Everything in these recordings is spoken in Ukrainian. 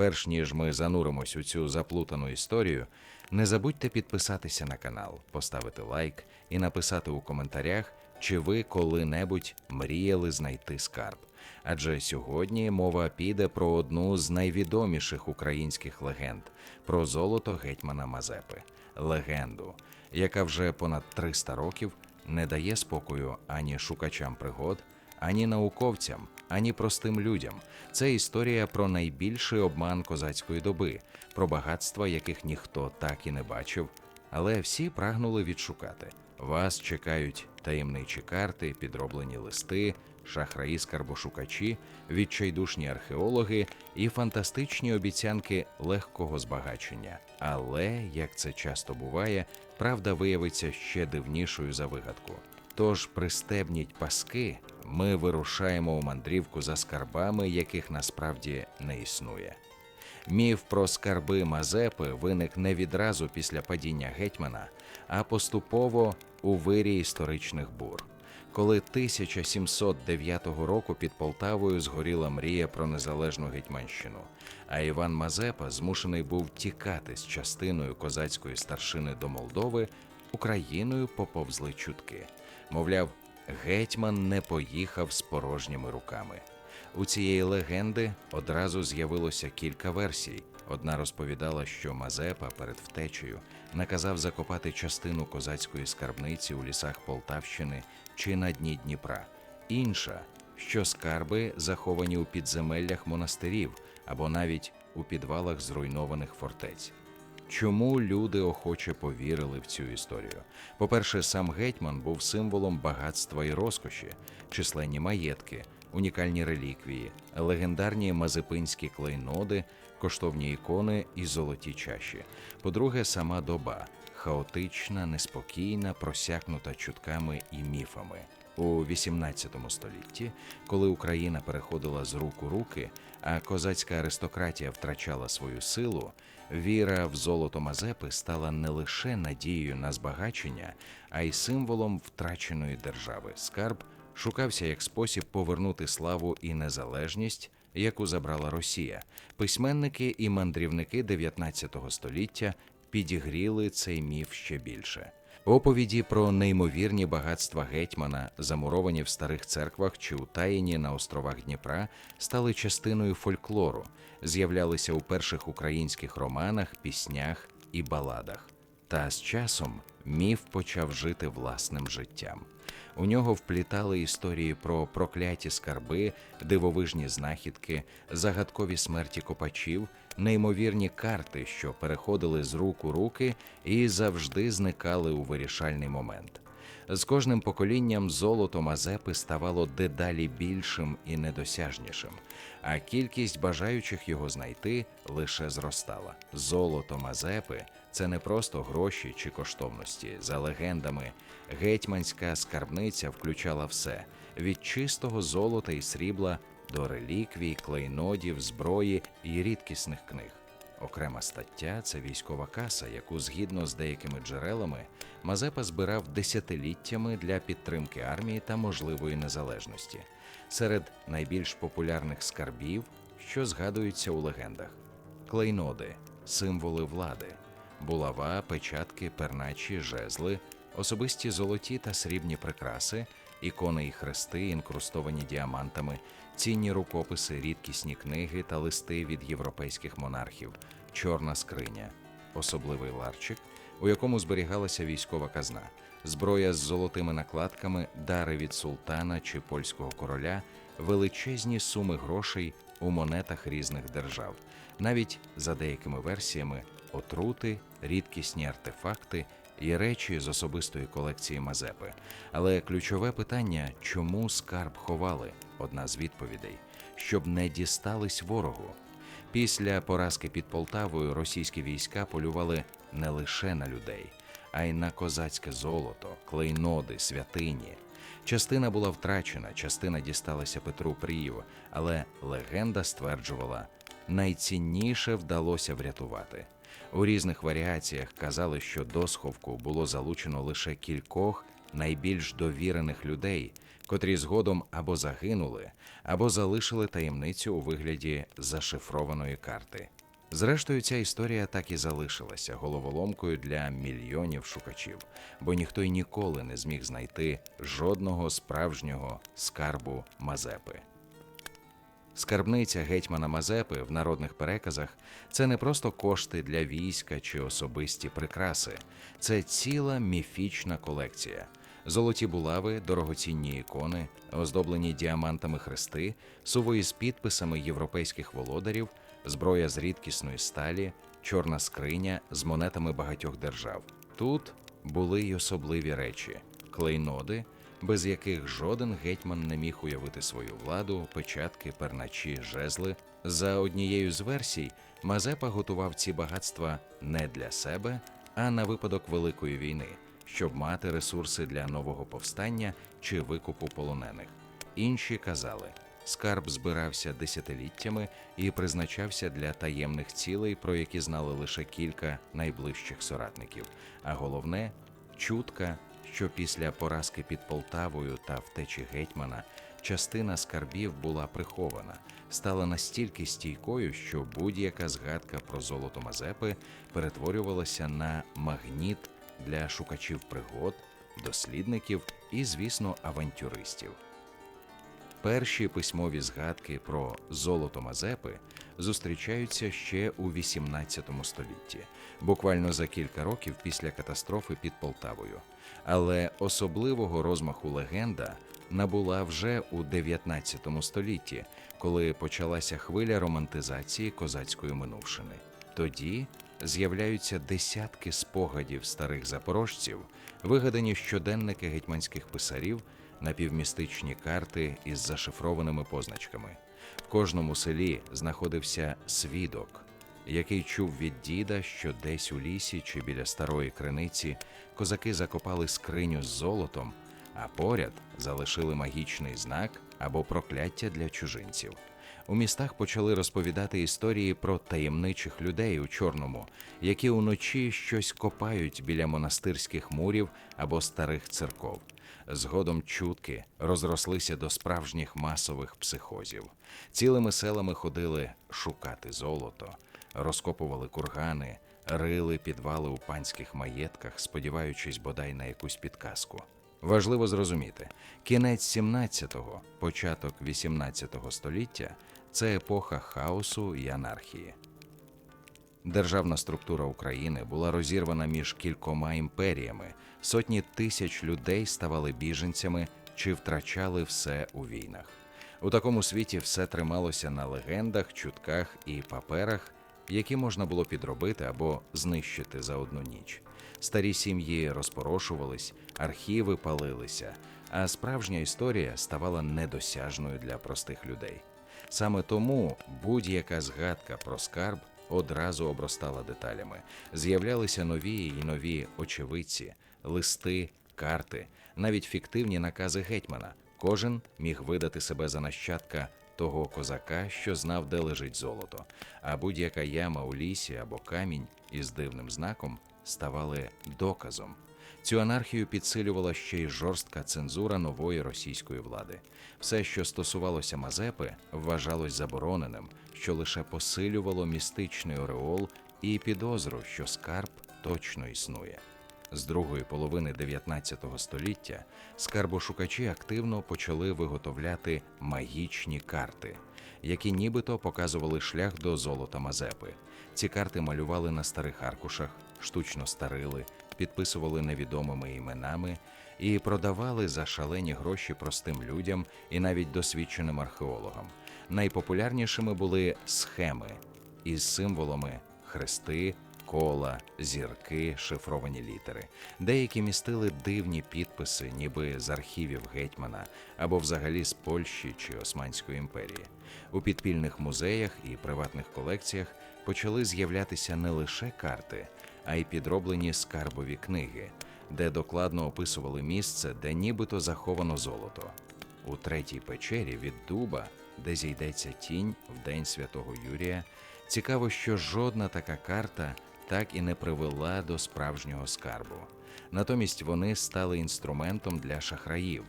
Перш ніж ми зануримось у цю заплутану історію, не забудьте підписатися на канал, поставити лайк і написати у коментарях, чи ви коли-небудь мріяли знайти скарб. Адже сьогодні мова піде про одну з найвідоміших українських легенд про золото гетьмана Мазепи. Легенду, яка вже понад 300 років не дає спокою ані шукачам пригод, ані науковцям, ані простим людям. Це історія про найбільший обман козацької доби, про багатства, яких ніхто так і не бачив, але всі прагнули відшукати. Вас чекають таємничі карти, підроблені листи, шахраї скарбошукачі, відчайдушні археологи і фантастичні обіцянки легкого збагачення. Але, як це часто буває, правда виявиться ще дивнішою за вигадку. Тож пристебніть паски, ми вирушаємо у мандрівку за скарбами, яких насправді не існує. Міф про скарби Мазепи виник не відразу після падіння гетьмана, а поступово у вирі історичних бур. Коли 1709 року під Полтавою згоріла мрія про незалежну Гетьманщину, а Іван Мазепа змушений був тікати з частиною козацької старшини до Молдови, Україною поповзли чутки. Мовляв, гетьман не поїхав з порожніми руками. У цієї легенди одразу з'явилося кілька версій. Одна розповідала, що Мазепа перед втечею наказав закопати частину козацької скарбниці у лісах Полтавщини чи на дні Дніпра. Інша, що скарби заховані у підземеллях монастирів або навіть у підвалах зруйнованих фортець. Чому люди охоче повірили в цю історію? По-перше, сам гетьман був символом багатства і розкоші, численні маєтки, унікальні реліквії, легендарні мазепинські клейноди, коштовні ікони і золоті чаші. По-друге, сама доба хаотична, неспокійна, просякнута чутками і міфами. У XVIII столітті, коли Україна переходила з рук у руки, а козацька аристократія втрачала свою силу, віра в золото Мазепи стала не лише надією на збагачення, а й символом втраченої держави. Скарб шукався як спосіб повернути славу і незалежність, яку забрала Росія. Письменники і мандрівники 19 століття підігріли цей міф ще більше. Оповіді про неймовірні багатства гетьмана, замуровані в старих церквах чи утаєні на островах Дніпра, стали частиною фольклору, з'являлися у перших українських романах, піснях і баладах. Та з часом міф почав жити власним життям. У нього вплітали історії про прокляті скарби, дивовижні знахідки, загадкові смерті копачів, неймовірні карти, що переходили з рук у руки і завжди зникали у вирішальний момент. З кожним поколінням золото Мазепи ставало дедалі більшим і недосяжнішим, а кількість бажаючих його знайти лише зростала. Золото Мазепи це не просто гроші чи коштовності. За легендами, гетьманська скарбниця включала все від чистого золота і срібла до реліквій, клейнодів, зброї і рідкісних книг. Окрема стаття це військова каса, яку згідно з деякими джерелами Мазепа збирав десятиліттями для підтримки армії та можливої незалежності. Серед найбільш популярних скарбів, що згадуються у легендах: клейноди, символи влади, булава, печатки, перначі, жезли, особисті золоті та срібні прикраси, ікони і хрести, інкрустовані діамантами, цінні рукописи, рідкісні книги та листи від європейських монархів, чорна скриня, особливий ларчик, у якому зберігалася військова казна, зброя з золотими накладками, дари від султана чи польського короля, величезні суми грошей у монетах різних держав, навіть за деякими версіями, отрути, рідкісні артефакти і речі з особистої колекції Мазепи. Але ключове питання, чому скарб ховали? Одна з відповідей, щоб не дістались ворогу. Після поразки під Полтавою російські війська полювали не лише на людей, а й на козацьке золото, клейноди, святині. Частина була втрачена, частина дісталася Петру Пріїв, але легенда стверджувала, найцінніше вдалося врятувати. У різних варіаціях казали, що до сховку було залучено лише кількох найбільш довірених людей, котрі згодом або загинули, або залишили таємницю у вигляді зашифрованої карти. Зрештою, ця історія так і залишилася головоломкою для мільйонів шукачів, бо ніхто й ніколи не зміг знайти жодного справжнього скарбу Мазепи. Скарбниця гетьмана Мазепи в народних переказах це не просто кошти для війська чи особисті прикраси, це ціла міфічна колекція. Золоті булави, дорогоцінні ікони, оздоблені діамантами хрести, сувої з підписами європейських володарів, зброя з рідкісної сталі, чорна скриня з монетами багатьох держав. Тут були й особливі речі: клейноди, без яких жоден гетьман не міг уявити свою владу, печатки, перначі, жезли. За однією з версій, Мазепа готував ці багатства не для себе, а на випадок Великої війни, щоб мати ресурси для нового повстання чи викупу полонених. Інші казали, скарб збирався десятиліттями і призначався для таємних цілей, про які знали лише кілька найближчих соратників. А головне чутка, що після поразки під Полтавою та втечі гетьмана частина скарбів була прихована, стала настільки стійкою, що будь-яка згадка про золото Мазепи перетворювалася на магніт для шукачів пригод, дослідників і, звісно, авантюристів. Перші письмові згадки про золото Мазепи зустрічаються ще у XVIII столітті, буквально за кілька років після катастрофи під Полтавою. Але особливого розмаху легенда набула вже у XIX столітті, коли почалася хвиля романтизації козацької минувшини. Тоді з'являються десятки спогадів старих запорожців, вигадані щоденники гетьманських писарів, напівмістичні карти із зашифрованими позначками. В кожному селі знаходився свідок, який чув від діда, що десь у лісі чи біля старої криниці козаки закопали скриню з золотом, а поряд залишили магічний знак або прокляття для чужинців. У містах почали розповідати історії про таємничих людей у чорному, які уночі щось копають біля монастирських мурів або старих церков. Згодом чутки розрослися до справжніх масових психозів. Цілими селами ходили шукати золото, розкопували кургани, рили підвали у панських маєтках, сподіваючись бодай на якусь підказку. Важливо зрозуміти, кінець 17-го, початок 18-го століття це епоха хаосу і анархії. Державна структура України була розірвана між кількома імперіями, сотні тисяч людей ставали біженцями чи втрачали все у війнах. У такому світі все трималося на легендах, чутках і паперах, які можна було підробити або знищити за одну ніч. Старі сім'ї розпорошувались, архіви палилися, а справжня історія ставала недосяжною для простих людей. Саме тому будь-яка згадка про скарб одразу обростала деталями. З'являлися нові і нові очевидці, листи, карти, навіть фіктивні накази гетьмана. Кожен міг видати себе за нащадка того козака, що знав, де лежить золото, а будь-яка яма у лісі або камінь із дивним знаком ставали доказом. Цю анархію підсилювала ще й жорстка цензура нової російської влади. Все, що стосувалося Мазепи, вважалось забороненим, що лише посилювало містичний ореол і підозру, що скарб точно існує. З другої половини 19 століття скарбошукачі активно почали виготовляти магічні карти, які нібито показували шлях до золота Мазепи. Ці карти малювали на старих аркушах, штучно старили, підписували невідомими іменами і продавали за шалені гроші простим людям і навіть досвідченим археологам. Найпопулярнішими були схеми із символами хрести, кола, зірки, шифровані літери. Деякі містили дивні підписи, ніби з архівів гетьмана або взагалі з Польщі чи Османської імперії. У підпільних музеях і приватних колекціях почали з'являтися не лише карти, а й підроблені скарбові книги, де докладно описували місце, де нібито заховано золото. У третій печері від дуба, де зійдеться тінь в день святого Юрія, цікаво, що жодна така карта так і не привела до справжнього скарбу. Натомість вони стали інструментом для шахраїв.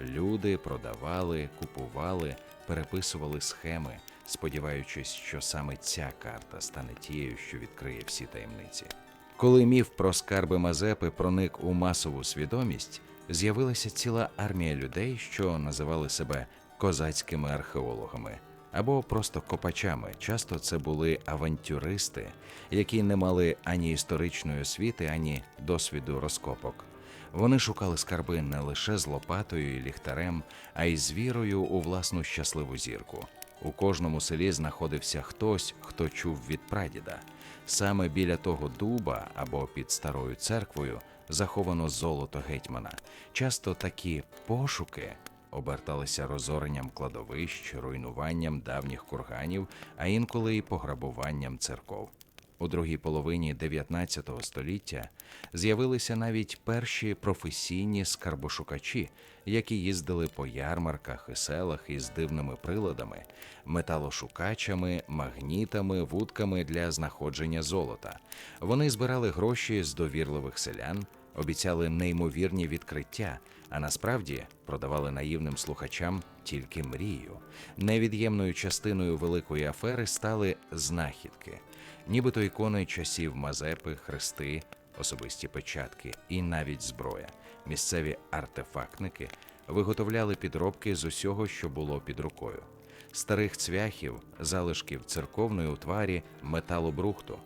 Люди продавали, купували, переписували схеми, сподіваючись, що саме ця карта стане тією, що відкриє всі таємниці. Коли міф про скарби Мазепи проник у масову свідомість, з'явилася ціла армія людей, що називали себе козацькими археологами або просто копачами. Часто це були авантюристи, які не мали ані історичної освіти, ані досвіду розкопок. Вони шукали скарби не лише з лопатою і ліхтарем, а й з вірою у власну щасливу зірку. У кожному селі знаходився хтось, хто чув від прадіда. Саме біля того дуба або під старою церквою заховано золото гетьмана. Часто такі пошуки оберталися розоренням кладовищ, руйнуванням давніх курганів, а інколи й пограбуванням церков. У другій половині 19 століття з'явилися навіть перші професійні скарбошукачі, які їздили по ярмарках і селах із дивними приладами, металошукачами, магнітами, вудками для знаходження золота. Вони збирали гроші з довірливих селян, обіцяли неймовірні відкриття, а насправді продавали наївним слухачам тільки мрію. Невід'ємною частиною великої афери стали знахідки, нібито ікони часів Мазепи, хрести, особисті печатки і навіть зброя. Місцеві артефактники виготовляли підробки з усього, що було під рукою. Старих цвяхів, залишків церковної утварі, металобрухту.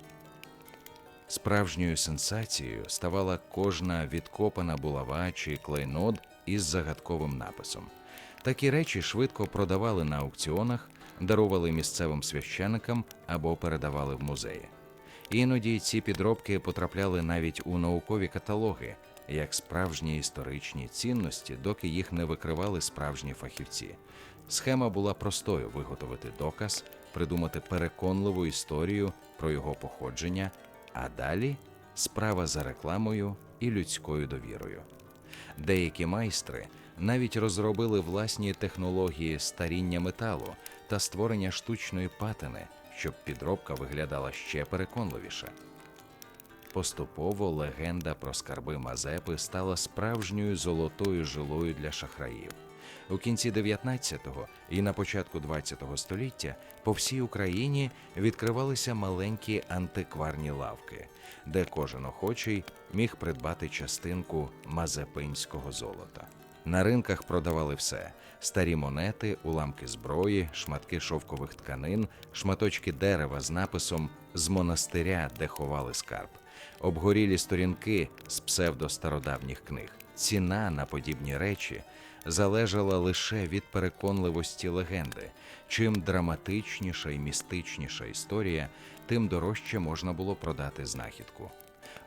Справжньою сенсацією ставала кожна відкопана булава чи клейнод із загадковим написом. Такі речі швидко продавали на аукціонах, дарували місцевим священикам або передавали в музеї. Іноді ці підробки потрапляли навіть у наукові каталоги, як справжні історичні цінності, доки їх не викривали справжні фахівці. Схема була простою: виготовити доказ, придумати переконливу історію про його походження, а далі справа за рекламою і людською довірою. Деякі майстри навіть розробили власні технології старіння металу та створення штучної патини, щоб підробка виглядала ще переконливіше. Поступово легенда про скарби Мазепи стала справжньою золотою жилою для шахраїв. У кінці 19-го і на початку 20-го століття по всій Україні відкривалися маленькі антикварні лавки, де кожен охочий міг придбати частинку мазепинського золота. На ринках продавали все: старі монети, уламки зброї, шматки шовкових тканин, шматочки дерева з написом з монастиря, де ховали скарб, обгорілі сторінки з псевдостародавніх книг. Ціна на подібні речі залежала лише від переконливості легенди. Чим драматичніша і містичніша історія, тим дорожче можна було продати знахідку.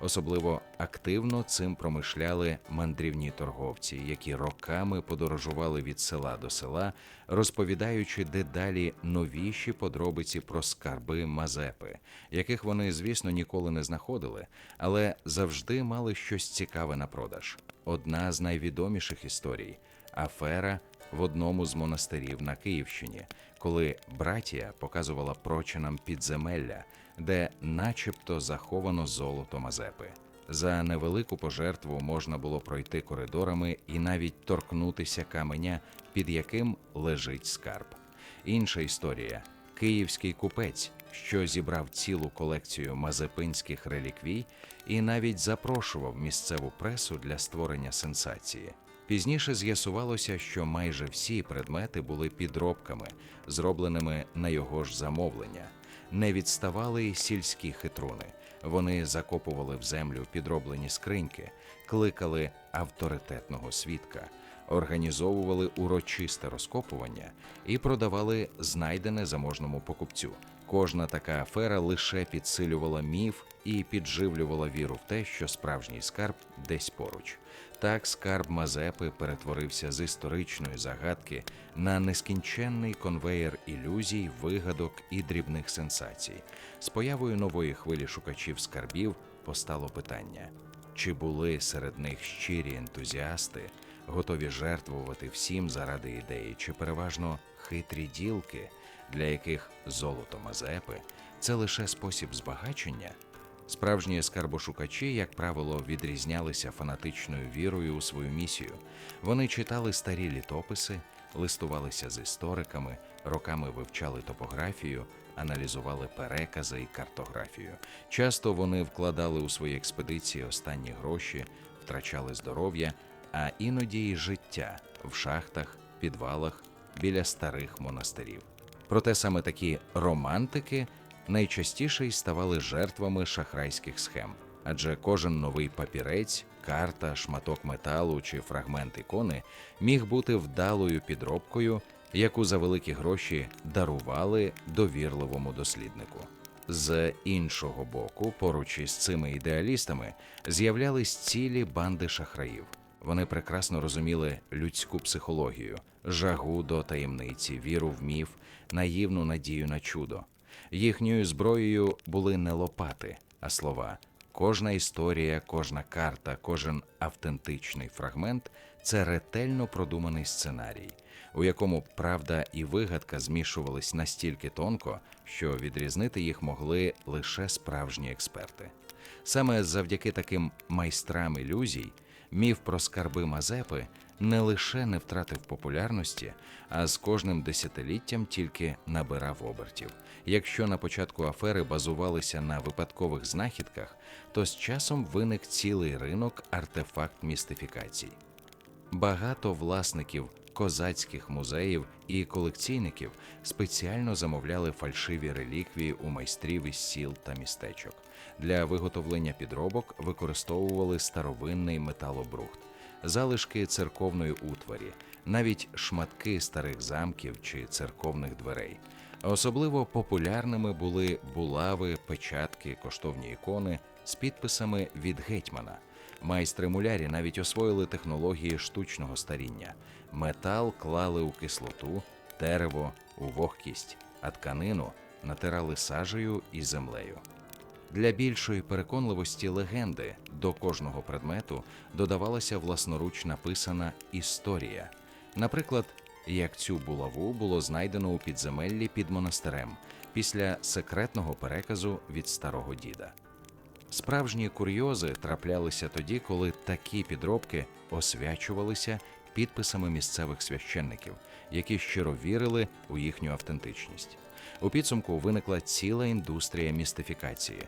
Особливо активно цим промишляли мандрівні торговці, які роками подорожували від села до села, розповідаючи дедалі новіші подробиці про скарби Мазепи, яких вони, звісно, ніколи не знаходили, але завжди мали щось цікаве на продаж. Одна з найвідоміших історій афера в одному з монастирів на Київщині, коли братія показувала прочинам підземелля, де начебто заховано золото Мазепи. За невелику пожертву можна було пройти коридорами і навіть торкнутися каменя, під яким лежить скарб. Інша історія київський купець, що зібрав цілу колекцію мазепинських реліквій і навіть запрошував місцеву пресу для створення сенсації. Пізніше з'ясувалося, що майже всі предмети були підробками, зробленими на його ж замовлення. Не відставали й сільські хитруни. Вони закопували в землю підроблені скриньки, кликали авторитетного свідка, організовували урочисте розкопування і продавали знайдене заможному покупцю. Кожна така афера лише підсилювала міф і підживлювала віру в те, що справжній скарб десь поруч. Так скарб Мазепи перетворився з історичної загадки на нескінченний конвеєр ілюзій, вигадок і дрібних сенсацій. З появою нової хвилі шукачів скарбів постало питання: чи були серед них щирі ентузіасти, готові жертвувати всім заради ідеї, чи переважно хитрі ділки, для яких золото Мазепи це лише спосіб збагачення? Справжні скарбошукачі, як правило, відрізнялися фанатичною вірою у свою місію. Вони читали старі літописи, листувалися з істориками, роками вивчали топографію, аналізували перекази і картографію. Часто вони вкладали у свої експедиції останні гроші, втрачали здоров'я, а іноді й життя в шахтах, підвалах, біля старих монастирів. Проте саме такі романтики найчастіше й ставали жертвами шахрайських схем, адже кожен новий папірець, карта, шматок металу чи фрагмент ікони міг бути вдалою підробкою, яку за великі гроші дарували довірливому досліднику. З іншого боку, поруч із цими ідеалістами з'являлись цілі банди шахраїв. Вони прекрасно розуміли людську психологію, жагу до таємниці, віру в міф, наївну надію на чудо. Їхньою зброєю були не лопати, а слова. Кожна історія, кожна карта, кожен автентичний фрагмент це ретельно продуманий сценарій, у якому правда і вигадка змішувались настільки тонко, що відрізнити їх могли лише справжні експерти. Саме завдяки таким майстрам ілюзій міф про скарби Мазепи не лише не втратив популярності, а з кожним десятиліттям тільки набирав обертів. Якщо на початку афери базувалися на випадкових знахідках, то з часом виник цілий ринок артефакт містифікацій. Багато власників козацьких музеїв і колекційників спеціально замовляли фальшиві реліквії у майстрів із сіл та містечок. Для виготовлення підробок використовували старовинний металобрухт, залишки церковної утварі, навіть шматки старих замків чи церковних дверей. Особливо популярними були булави, печатки, коштовні ікони з підписами від гетьмана. Майстри мулярі навіть освоїли технології штучного старіння. Метал клали у кислоту, дерево у вогкість, а тканину натирали сажею і землею. Для більшої переконливості легенди до кожного предмету додавалася власноруч написана історія. Наприклад, як цю булаву було знайдено у підземеллі під монастирем після секретного переказу від старого діда. Справжні курйози траплялися тоді, коли такі підробки освячувалися підписами місцевих священників, які щиро вірили у їхню автентичність. У підсумку виникла ціла індустрія містифікації.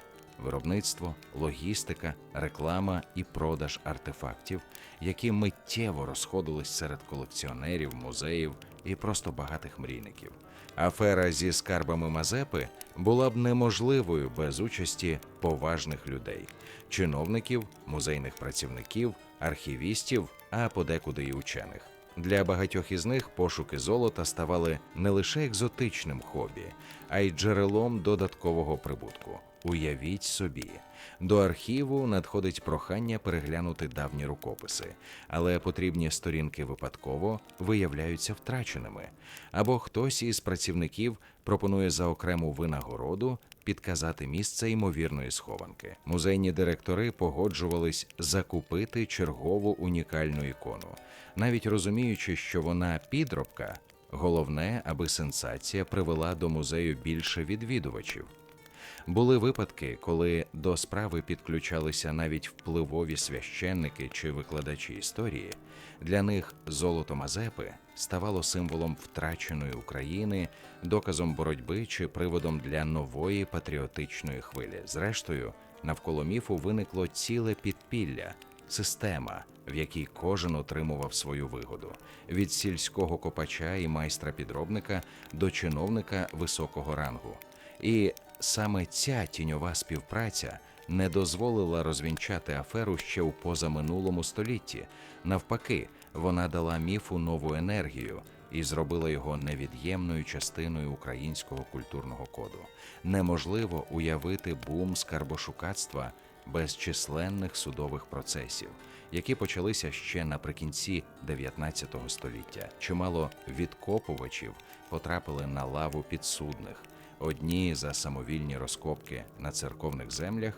Виробництво, логістика, реклама і продаж артефактів, які миттєво розходились серед колекціонерів, музеїв і просто багатих мрійників. Афера зі скарбами Мазепи була б неможливою без участі поважних людей, чиновників, музейних працівників, архівістів, а подекуди й учених. Для багатьох із них пошуки золота ставали не лише екзотичним хобі, а й джерелом додаткового прибутку. Уявіть собі, до архіву надходить прохання переглянути давні рукописи, але потрібні сторінки випадково виявляються втраченими, або хтось із працівників пропонує за окрему винагороду підказати місце ймовірної схованки. Музейні директори погоджувались закупити чергову унікальну ікону, навіть розуміючи, що вона підробка. Головне, аби сенсація привела до музею більше відвідувачів. Були випадки, коли до справи підключалися навіть впливові священники чи викладачі історії. Для них золото Мазепи ставало символом втраченої України, доказом боротьби чи приводом для нової патріотичної хвилі. Зрештою, навколо міфу виникло ціле підпілля, система, в якій кожен отримував свою вигоду від сільського копача і майстра підробника до чиновника високого рангу. І саме ця тіньова співпраця не дозволила розвінчати аферу ще у позаминулому столітті. Навпаки, вона дала міфу нову енергію і зробила його невід'ємною частиною українського культурного коду. Неможливо уявити бум скарбошукацтва без численних судових процесів, які почалися ще наприкінці 19 століття. Чимало відкопувачів потрапили на лаву підсудних одні за самовільні розкопки на церковних землях,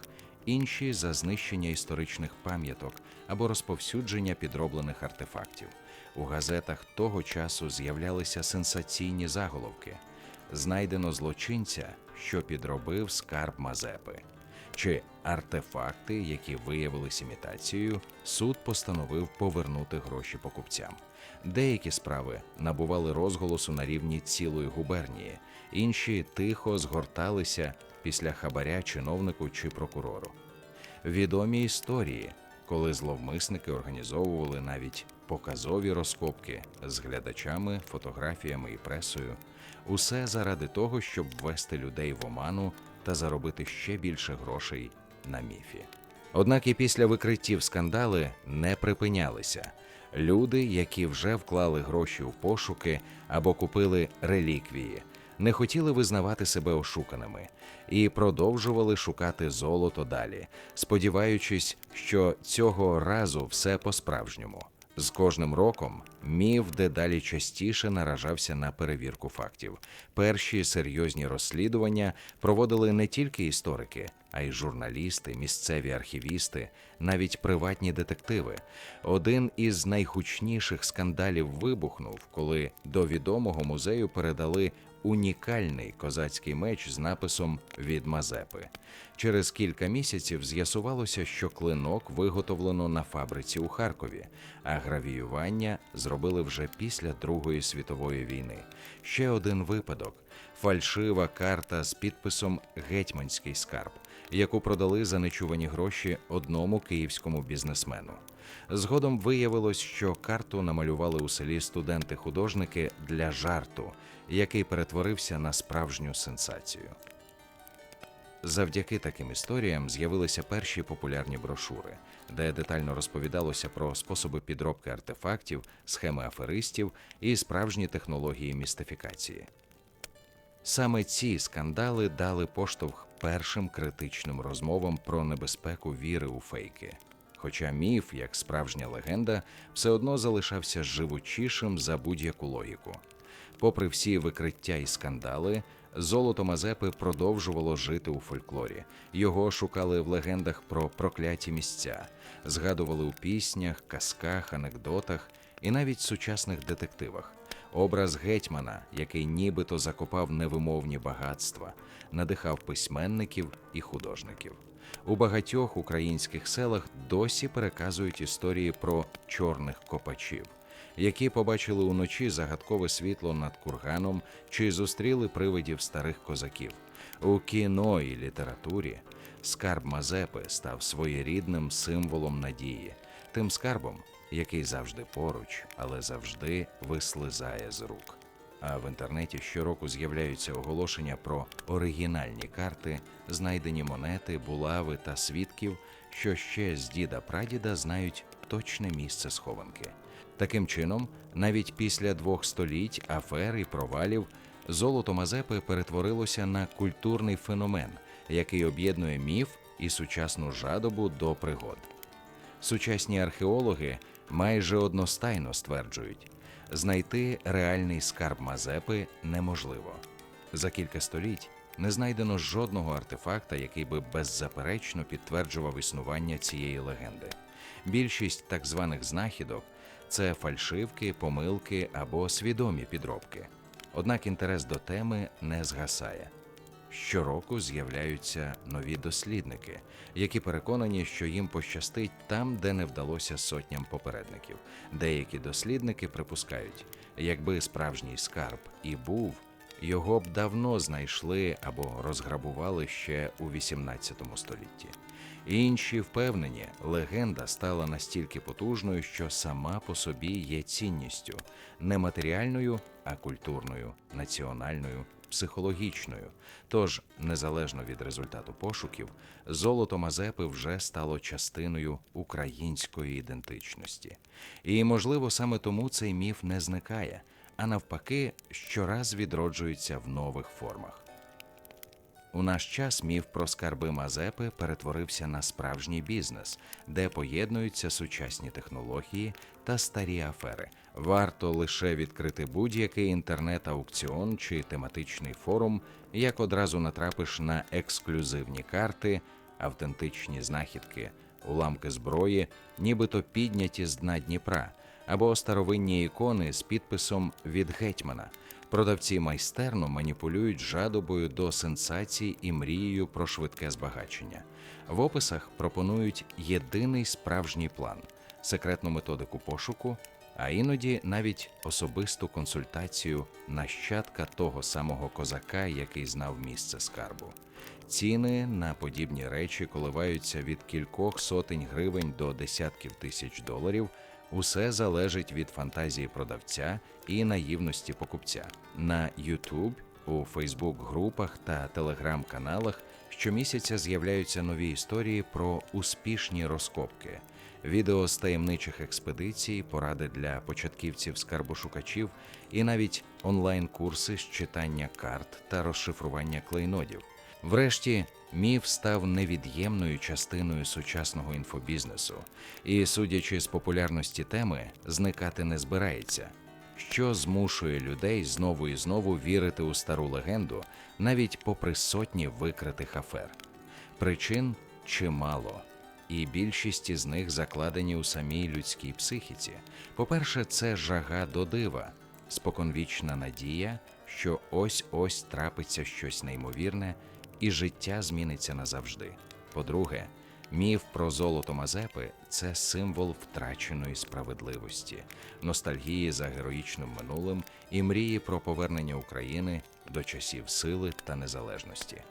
інші за знищення історичних пам'яток або розповсюдження підроблених артефактів. У газетах того часу з'являлися сенсаційні заголовки: знайдено злочинця, що підробив скарб Мазепи. чи артефакти, які виявились імітацією, суд постановив повернути гроші покупцям. Деякі справи набували розголосу на рівні цілої губернії, інші тихо згорталися після хабаря чиновнику чи прокурору. Відомі історії, коли зловмисники організовували навіть показові розкопки з глядачами, фотографіями і пресою, усе заради того, щоб ввести людей в оману та заробити ще більше грошей на міфі. Однак і після викриттів скандали не припинялися. Люди, які вже вклали гроші у пошуки або купили реліквії, не хотіли визнавати себе ошуканими і продовжували шукати золото далі, сподіваючись, що цього разу все по-справжньому. З кожним роком міф дедалі частіше наражався на перевірку фактів. Перші серйозні розслідування проводили не тільки історики, а й журналісти, місцеві архівісти, навіть приватні детективи. Один із найгучніших скандалів вибухнув, коли до відомого музею передали унікальний козацький меч з написом від Мазепи. Через кілька місяців з'ясувалося, що клинок виготовлено на фабриці у Харкові, а гравіювання зробили вже після Другої світової війни. Ще один випадок: фальшива карта з підписом Гетьманський скарб, яку продали за нечувані гроші одному київському бізнесмену. Згодом виявилось, що карту намалювали у селі студенти-художники для жарту, який перетворився на справжню сенсацію. Завдяки таким історіям з'явилися перші популярні брошури, де детально розповідалося про способи підробки артефактів, схеми аферистів і справжні технології містифікації. Саме ці скандали дали поштовх першим критичним розмовам про небезпеку віри у фейки. Хоча міф, як справжня легенда, все одно залишався живучішим за будь-яку логіку. Попри всі викриття і скандали, золото Мазепи продовжувало жити у фольклорі. Його шукали в легендах про прокляті місця, згадували у піснях, казках, анекдотах і навіть сучасних детективах. Образ гетьмана, який нібито закопав невимовні багатства, надихав письменників і художників. У багатьох українських селах досі переказують історії про чорних копачів, які побачили уночі загадкове світло над курганом чи зустріли привидів старих козаків. У кіно і літературі скарб Мазепи став своєрідним символом надії, тим скарбом, який завжди поруч, але завжди вислизає з рук. А в інтернеті щороку з'являються оголошення про оригінальні карти, знайдені монети, булави та свідків, що ще з діда прадіда знають точне місце схованки. Таким чином, навіть після двох століть афер і провалів, золото Мазепи перетворилося на культурний феномен, який об'єднує міф і сучасну жадобу до пригод. Сучасні археологи майже одностайно стверджують, знайти реальний скарб Мазепи неможливо. За кілька століть не знайдено жодного артефакта, який би беззаперечно підтверджував існування цієї легенди. Більшість так званих знахідок це фальшивки, помилки або свідомі підробки. Однак інтерес до теми не згасає. Щороку з'являються нові дослідники, які переконані, що їм пощастить там, де не вдалося сотням попередників. Деякі дослідники припускають, якби справжній скарб і був, його б давно знайшли або розграбували ще у XVIII столітті. Інші впевнені, легенда стала настільки потужною, що сама по собі є цінністю не матеріальною, а культурною, національною, психологічною. Тож, незалежно від результату пошуків, золото Мазепи вже стало частиною української ідентичності. І, можливо, саме тому цей міф не зникає, а навпаки, щораз відроджується в нових формах. У наш час міф про скарби Мазепи перетворився на справжній бізнес, де поєднуються сучасні технології та старі афери. Варто лише відкрити будь-який інтернет-аукціон чи тематичний форум, як одразу натрапиш на ексклюзивні карти, автентичні знахідки, уламки зброї, нібито підняті з дна Дніпра, або старовинні ікони з підписом від гетьмана. Продавці майстерно маніпулюють жадобою до сенсацій і мрією про швидке збагачення. В описах пропонують єдиний справжній план, секретну методику пошуку, а іноді навіть особисту консультацію нащадка того самого козака, який знав місце скарбу. Ціни на подібні речі коливаються від кількох сотень гривень до десятків тисяч доларів. Усе залежить від фантазії продавця і наївності покупця. На YouTube, у Фейсбук-групах та телеграм-каналах щомісяця з'являються нові історії про успішні розкопки, відео з таємничих експедицій, поради для початківців скарбошукачів і навіть онлайн-курси з читання карт та розшифрування клейнодів. Врешті, міф став невід'ємною частиною сучасного інфобізнесу, і, судячи з популярності теми, зникати не збирається, що змушує людей знову і знову вірити у стару легенду, навіть попри сотні викритих афер. Причин чимало, і більшість із них закладені у самій людській психіці. По-перше, це жага до дива, споконвічна надія, що ось-ось трапиться щось неймовірне, і життя зміниться назавжди. По-друге, міф про золото Мазепи це символ втраченої справедливості, ностальгії за героїчним минулим і мрії про повернення України до часів сили та незалежності.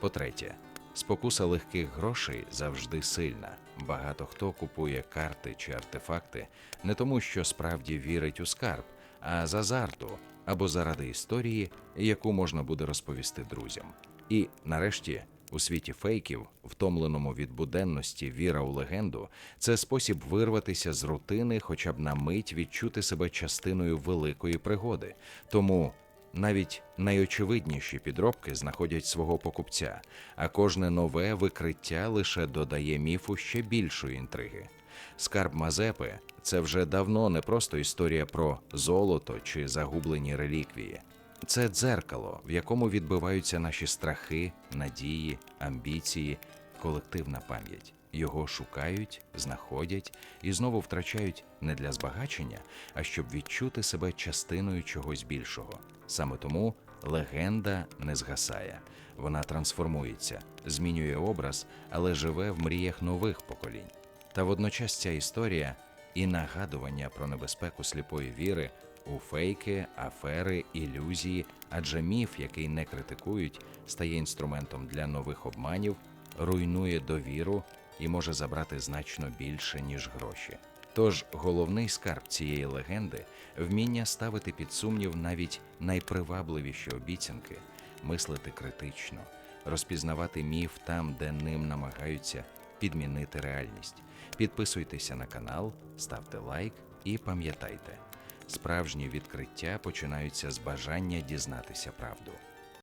По-третє, спокуса легких грошей завжди сильна. Багато хто купує карти чи артефакти не тому, що справді вірить у скарб, а з азарту або заради історії, яку можна буде розповісти друзям. І нарешті, у світі фейків, втомленому від буденності віра у легенду, це спосіб вирватися з рутини, хоча б на мить відчути себе частиною великої пригоди. Тому навіть найочевидніші підробки знаходять свого покупця, а кожне нове викриття лише додає міфу ще більшої інтриги. Скарб Мазепи це вже давно не просто історія про золото чи загублені реліквії. Це дзеркало, в якому відбиваються наші страхи, надії, амбіції, колективна пам'ять. Його шукають, знаходять і знову втрачають не для збагачення, а щоб відчути себе частиною чогось більшого. Саме тому легенда не згасає, вона трансформується, змінює образ, але живе в мріях нових поколінь. Та водночас ця історія і нагадування про небезпеку сліпої віри у фейки, афери, ілюзії, адже міф, який не критикують, стає інструментом для нових обманів, руйнує довіру і може забрати значно більше, ніж гроші. Тож головний скарб цієї легенди вміння ставити під сумнів навіть найпривабливіші обіцянки, мислити критично, розпізнавати міф там, де ним намагаються підмінити реальність. Підписуйтеся на канал, ставте лайк і пам'ятайте, справжні відкриття починаються з бажання дізнатися правду.